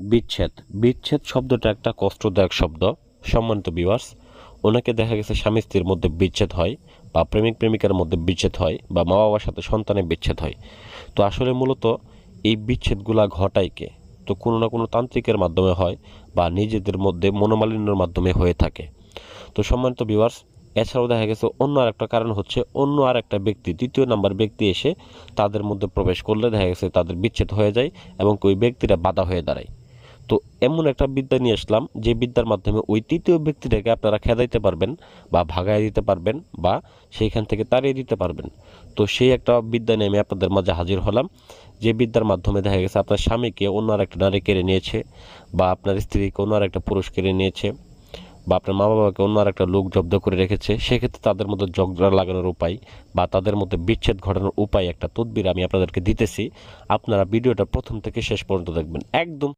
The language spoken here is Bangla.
বিচ্ছেদ। বিচ্ছেদ শব্দটা একটা কষ্টদায়ক শব্দ। সম্মানিত বিভার্স ওনাকে দেখা গেছে স্বামী স্ত্রীর মধ্যে বিচ্ছেদ হয় বা প্রেমিক প্রেমিকার মধ্যে বিচ্ছেদ হয় বা মা বাবার সাথে সন্তানের বিচ্ছেদ হয়। তো আসলে মূলত এই বিচ্ছেদগুলা ঘটায় কে? তো কোনো না কোনো তান্ত্রিকের মাধ্যমে হয় বা নিজেদের মধ্যে মনোমালিন্যের মাধ্যমে হয়ে থাকে। তো সম্মানিত বিভার্স এছাড়াও দেখা গেছে অন্য আর একটা কারণ হচ্ছে অন্য আর একটা ব্যক্তি, তৃতীয় নাম্বার ব্যক্তি এসে তাদের মধ্যে প্রবেশ করলে দেখা গেছে তাদের বিচ্ছেদ হয়ে যায় এবং ওই ব্যক্তিরা বাধা হয়ে দাঁড়ায়। তো এমন একটা বিদ্যা নিয়ে আসলাম, যে বিদ্যার মাধ্যমে ওই তৃতীয় ব্যক্তিটাকে আপনারা খেদাইতে পারবেন বা ভাগায় দিতে পারবেন বা সেইখান থেকে তাড়িয়ে দিতে পারবেন। তো সেই একটা বিদ্যা নিয়ে আমি আপনাদের মাঝে হাজির হলাম, যে বিদ্যার মাধ্যমে দেখা গেছে আপনার স্বামীকে অন্য আর একটা নারী কেড়ে নিয়েছে বা আপনার স্ত্রীকে অন্য আর একটা পুরুষ কেড়ে নিয়েছে বা আপনার মা বাবাকে অন্য আর একটা লোক জব্দ করে রেখেছে, সেক্ষেত্রে তাদের মধ্যে জগড়া লাগানোর উপায় বা তাদের মধ্যে বিচ্ছেদ ঘটানোর উপায় একটা তদবির আমি আপনাদেরকে দিতেছি। আপনারা ভিডিওটা প্রথম থেকে শেষ পর্যন্ত দেখবেন, একদম